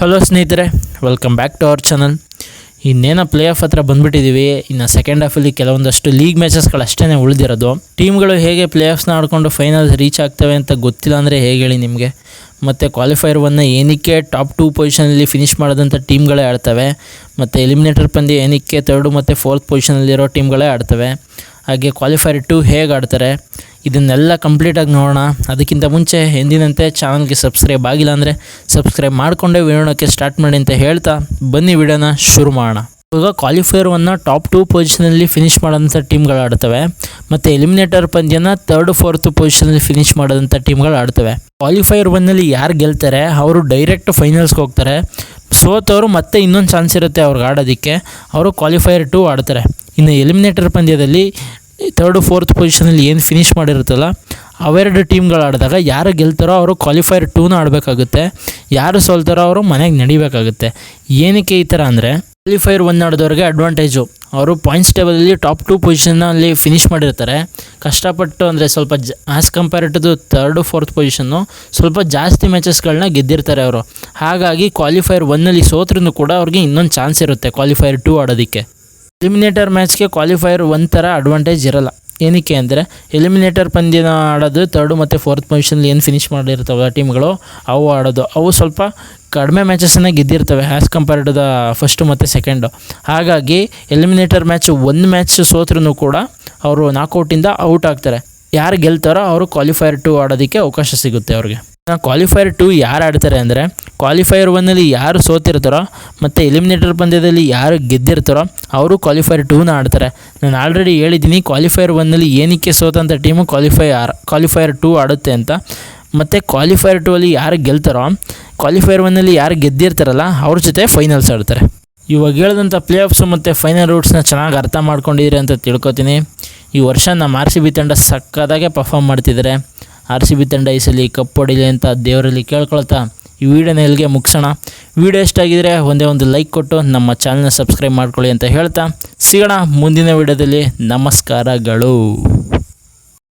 Hello ಸ್ನೇಹಿತರೆ welcome back to our channel ಇನ್ನೇನೋ playoff ಹತ್ರ ಬಂದ್ಬಿಟ್ಟಿದ್ದೀವಿ ಇನ್ನು ಸೆಕೆಂಡ್ ಹಾಫಲ್ಲಿ ಕೆಲವೊಂದಷ್ಟು ಲೀಗ್ ಮ್ಯಾಚಸ್ಗಳು ಅಷ್ಟೇ ಉಳಿದಿರೋದು. ಟೀಮ್ಗಳು ಹೇಗೆ ಪ್ಲೇ ಆಫ್ಸ್ನ ಆಡ್ಕೊಂಡು ಫೈನಲ್ಸ್ ರೀಚ್ ಆಗ್ತವೆ ಅಂತ ಗೊತ್ತಿಲ್ಲ ಅಂದರೆ ಹೇಗೆ ಹೇಳಿ ನಿಮಗೆ? ಮತ್ತು ಕ್ವಾಲಿಫೈರ್ ಒನ್ನ ಏನಕ್ಕೆ ಟಾಪ್ ಟೂ ಪೊಸಿಷನಲ್ಲಿ ಫಿನಿಷ್ ಮಾಡೋದಂಥ ಟೀಮ್ಗಳೇ ಆಡ್ತವೆ. ಮತ್ತು ಎಲಿಮಿನೇಟರ್ ಪಂದ್ಯ ಏನಕ್ಕೆ ತರ್ಡು ಮತ್ತು ಫೋರ್ತ್ ಪೊಸಿಷನಲ್ಲಿರೋ ಟೀಮ್ಗಳೇ ಆಡ್ತವೆ. ಹಾಗೆ ಕ್ವಾಲಿಫೈರ್ ಟು ಹೇಗೆ ಆಡ್ತಾರೆ? ಇದನ್ನೆಲ್ಲ ಕಂಪ್ಲೀಟಾಗಿ ನೋಡೋಣ. ಅದಕ್ಕಿಂತ ಮುಂಚೆ ಎಂದಿನಂತೆ ಚಾನಲ್ಗೆ ಸಬ್ಸ್ಕ್ರೈಬ್ ಆಗಿಲ್ಲ ಅಂದರೆ ಸಬ್ಸ್ಕ್ರೈಬ್ ಮಾಡಿಕೊಂಡೇ ವಿಡಿಯೋಣಕ್ಕೆ ಸ್ಟಾರ್ಟ್ ಮಾಡಿ ಅಂತ ಹೇಳ್ತಾ ಬನ್ನಿ ವಿಡಿಯೋನ ಶುರು ಮಾಡೋಣ. ಇವಾಗ ಕ್ವಾಲಿಫೈಯರ್ ಒನ್ನ ಟಾಪ್ ಟೂ ಪೊಸಿಷನಲ್ಲಿ ಫಿನಿಷ್ ಮಾಡೋಂಥ ಟೀಮ್ಗಳು ಆಡ್ತವೆ. ಮತ್ತು ಎಲಿಮಿನೇಟರ್ ಪಂದ್ಯನ ತರ್ಡ್ ಫೋರ್ತ್ ಪೊಸಿಷನಲ್ಲಿ ಫಿನಿಷ್ ಮಾಡೋದಂಥ ಟೀಮ್ಗಳು ಆಡ್ತವೆ. ಕ್ವಾಲಿಫೈಯರ್ ಒನ್ನಲ್ಲಿ ಯಾರು ಗೆಲ್ತಾರೆ, ಅವರು ಡೈರೆಕ್ಟ್ ಫೈನಲ್ಸ್ಗೆ ಹೋಗ್ತಾರೆ. ಸೋತವರು ಮತ್ತೆ ಇನ್ನೊಂದು ಚಾನ್ಸ್ ಇರುತ್ತೆ ಅವ್ರಿಗೆ ಆಡೋದಕ್ಕೆ. ಅವರು ಕ್ವಾಲಿಫೈಯರ್ ಟೂ ಆಡ್ತಾರೆ. ಇನ್ನು ಎಲಿಮಿನೇಟರ್ ಪಂದ್ಯದಲ್ಲಿ ತರ್ಡು ಫೋರ್ತ್ ಪೊಸಿಷನಲ್ಲಿ ಏನು ಫಿನಿಷ್ ಮಾಡಿರುತ್ತಲ್ಲ, ಅವೆರಡು ಟೀಮ್ಗಳು ಆಡಿದಾಗ ಯಾರು ಗೆಲ್ತಾರೋ ಅವರು ಕ್ವಾಲಿಫೈರ್ ಟೂನ ಆಡಬೇಕಾಗುತ್ತೆ. ಯಾರು ಸೋಲ್ತಾರೋ ಅವರು ಮನೆಗೆ ನಡಿಬೇಕಾಗುತ್ತೆ. ಏನಕ್ಕೆ ಈ ಥರ ಅಂದರೆ ಕ್ವಾಲಿಫೈರ್ ಒನ್ ಆಡಿದವ್ರಿಗೆ ಅಡ್ವಾಂಟೇಜು ಅವರು ಪಾಯಿಂಟ್ಸ್ ಟೇಬಲಲ್ಲಿ ಟಾಪ್ ಟೂ ಪೊಸಿಷನಲ್ಲಿ ಫಿನಿಷ್ ಮಾಡಿರ್ತಾರೆ. ಕಷ್ಟಪಟ್ಟು ಅಂದರೆ ಸ್ವಲ್ಪ ಜ as compare to third fourth position ಸ್ವಲ್ಪ ಜಾಸ್ತಿ ಮ್ಯಾಚಸ್ಗಳನ್ನ ಗೆದ್ದಿರ್ತಾರೆ ಅವರು. ಹಾಗಾಗಿ ಕ್ವಾಲಿಫೈರ್ ಒನ್ನಲ್ಲಿ ಸೋತ್ರೂ ಕೂಡ ಅವ್ರಿಗೆ ಇನ್ನೊಂದು ಚಾನ್ಸ್ ಇರುತ್ತೆ ಕ್ವಾಲಿಫೈರ್ ಟೂ ಆಡೋದಕ್ಕೆ. ಎಲಿಮಿನೇಟರ್ ಮ್ಯಾಚ್ಗೆ ಕ್ವಾಲಿಫೈಯರ್ ಒಂಥರ ಅಡ್ವಾಂಟೇಜ್ ಇರಲ್ಲ. ಏನಕ್ಕೆ ಅಂದರೆ ಎಲಿಮಿನೇಟರ್ ಪಂದ್ಯನ ಆಡೋದು ತರ್ಡು ಮತ್ತು ಫೋರ್ತ್ ಪೊಸಿಷನಲ್ಲಿ ಏನು ಫಿನಿಷ್ ಮಾಡಿರ್ತವೆ ಟೀಮ್ಗಳು ಅವು ಆಡೋದು. ಅವು ಸ್ವಲ್ಪ ಕಡಿಮೆ ಮ್ಯಾಚಸ್ಸನ್ನೇ ಗೆದ್ದಿರ್ತವೆ as compare to the first ಮತ್ತು ಸೆಕೆಂಡು ಹಾಗಾಗಿ ಎಲಿಮಿನೇಟರ್ ಮ್ಯಾಚ್ ಒಂದು ಮ್ಯಾಚ್ ಸೋತ್ರೂ ಕೂಡ ಅವರು ನಾಕೌಟಿಂದ ಔಟ್ ಆಗ್ತಾರೆ. ಯಾರು ಗೆಲ್ತಾರೋ ಅವರು ಕ್ವಾಲಿಫೈರ್ ಟು ಆಡೋದಕ್ಕೆ ಅವಕಾಶ ಸಿಗುತ್ತೆ ಅವ್ರಿಗೆ. ಕ್ವಾಲಿಫೈರ್ ಟು ಯಾರು ಆಡ್ತಾರೆ ಅಂದರೆ ಕ್ವಾಲಿಫೈರ್ ಒನ್ನಲ್ಲಿ ಯಾರು ಸೋತಿರ್ತಾರೋ ಮತ್ತು ಎಲಿಮಿನೇಟರ್ ಪಂದ್ಯದಲ್ಲಿ ಯಾರು ಗೆದ್ದಿರ್ತಾರೋ ಅವರು ಕ್ವಾಲಿಫೈಯರ್ ಟೂನ ಆಡ್ತಾರೆ. ನಾನು ಆಲ್ರೆಡಿ ಹೇಳಿದ್ದೀನಿ ಕ್ವಾಲಿಫೈಯರ್ ಒನ್ನಲ್ಲಿ ಏನಕ್ಕೆ ಸೋತಂಥ team qualify or qualifier two ಆಡುತ್ತೆ ಅಂತ. ಮತ್ತು ಕ್ವಾಲಿಫೈಯರ್ ಟೂ ಅಲ್ಲಿ ಯಾರು ಗೆಲ್ತಾರೋ ಕ್ವಾಲಿಫೈಯರ್ ಒನ್ನಲ್ಲಿ ಯಾರು ಗೆದ್ದಿರ್ತಾರಲ್ಲ ಅವ್ರ ಜೊತೆ ಫೈನಲ್ಸ್ ಆಡ್ತಾರೆ. ಇವಾಗ ಹೇಳಿದಂಥ ಪ್ಲೇ ಆಫ್ಸು ಮತ್ತು ಫೈನಲ್ ರೂಟ್ಸ್ನ ಚೆನ್ನಾಗಿ ಅರ್ಥ ಮಾಡ್ಕೊಂಡಿದ್ದೀರಿ ಅಂತ ತಿಳ್ಕೊತೀನಿ. ಈ ವರ್ಷ ನಮ್ಮ ಆರ್ ಸಿ ಬಿ ತಂಡ ಸಕ್ಕದಾಗೆ ಪರ್ಫಾಮ್ ಮಾಡ್ತಿದ್ದಾರೆ. ಆರ್ ಸಿ ಬಿ ತಂಡ ಈ ಸಲ ಕಪ್ ಹೊಡಿಲಿ ಅಂತ ದೇವರಲ್ಲಿ ಕೇಳ್ಕೊಳ್ತಾ ಈ ವಿಡಿಯೋನ ಇಲ್ಲಿಗೆ ಮುಗಿಸೋಣ. ವಿಡಿಯೋ ಇಷ್ಟಾಗಿದ್ದರೆ ಒಂದೇ ಒಂದು ಲೈಕ್ ಕೊಟ್ಟು ನಮ್ಮ ಚಾನಲ್ನ ಸಬ್ಸ್ಕ್ರೈಬ್ ಮಾಡ್ಕೊಳ್ಳಿ ಅಂತ ಹೇಳ್ತಾ. ಸಿಗೋಣ ಮುಂದಿನ ವಿಡಿಯೋದಲ್ಲಿ ನಮಸ್ಕಾರಗಳು.